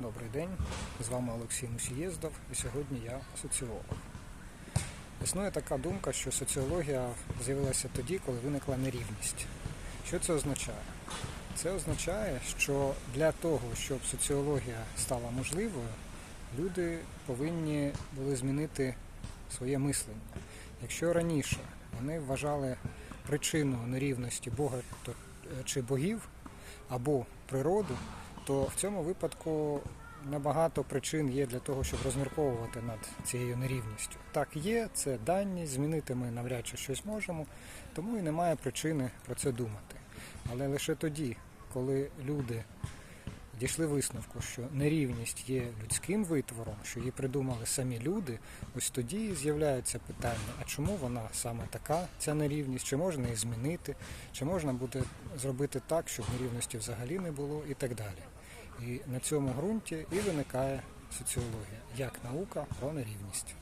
Добрий день, з вами Олексій Мусієздов і сьогодні я соціолог. Існує така думка, що соціологія з'явилася тоді, коли виникла нерівність. Що це означає? Це означає, що для того, щоб соціологія стала можливою, люди повинні були змінити своє мислення. Якщо раніше вони вважали причину нерівності Бога чи богів або природу, то в цьому випадку набагато причин є для того, щоб розмірковувати над цією нерівністю. Так, є, це дані, змінити ми навряд чи щось можемо, тому і немає причини про це думати. Але лише тоді, коли люди дійшли висновку, що нерівність є людським витвором, що її придумали самі люди, ось тоді з'являється питання, а чому вона саме така, ця нерівність, чи можна її змінити, чи можна буде зробити так, щоб нерівності взагалі не було і так далі. І на цьому ґрунті і виникає соціологія як наука про нерівність.